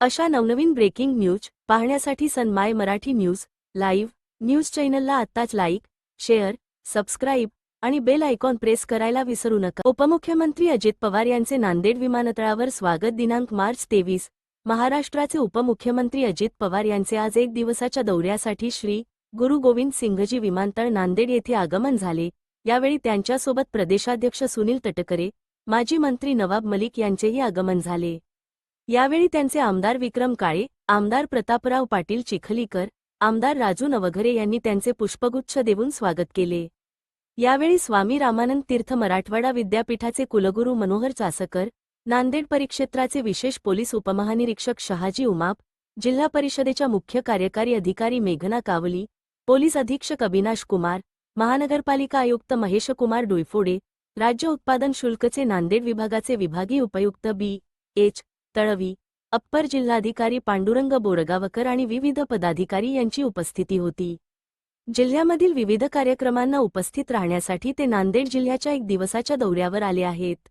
अशा नवनवीन breaking news पाहण्यासाठी सनमाय मराठी न्यूज लाईव्ह न्यूज चॅनलला आत्ताच लाईक शेअर सबस्क्राईब आणि बेल आयकॉन प्रेस करायला विसरू नका. उपमुख्यमंत्री अजित पवार यांचे नांदेड विमानतळावर स्वागत दिनांक मार्च तेवीस. महाराष्ट्राचे उपमुख्यमंत्री अजित पवार यांचे आज एक दिवसाच्या दौऱ्यासाठी श्री गुरु गोविंद सिंघजी विमानतळ नांदेड येथे आगमन झाले. यावेळी त्यांच्यासोबत प्रदेशाध्यक्ष सुनील तटकरे माजी मंत्री नवाब मलिक यांचेही आगमन झाले. यावेळी त्यांचे आमदार विक्रम काळे आमदार प्रतापराव पाटील चिखलीकर आमदार राजू नवघरे यांनी त्यांचे पुष्पगुच्छ देऊन स्वागत केले. यावेळी स्वामी रामानंद तीर्थ मराठवाडा विद्यापीठाचे कुलगुरू मनोहर चासकर नांदेड परिक्षेत्राचे विशेष पोलीस उपमहानिरीक्षक शहाजी उमाप जिल्हा परिषदेच्या मुख्य कार्यकारी अधिकारी मेघना कावली पोलीस अधीक्षक अविनाश कुमार महानगरपालिका आयुक्त महेशकुमार डुईफोडे राज्य उत्पादन शुल्कचे नांदेड विभागाचे विभागीय उपायुक्त बी एच तळवी अप्पर जिल्हाधिकारी पांडुरंग बोरगावकर आणि विविध पदाधिकारी यांची उपस्थिती होती. जिल्ह्यामधील विविध कार्यक्रमांना उपस्थित राहण्यासाठी ते नांदेड जिल्ह्याच्या एक दिवसाच्या दौऱ्यावर आले आहेत.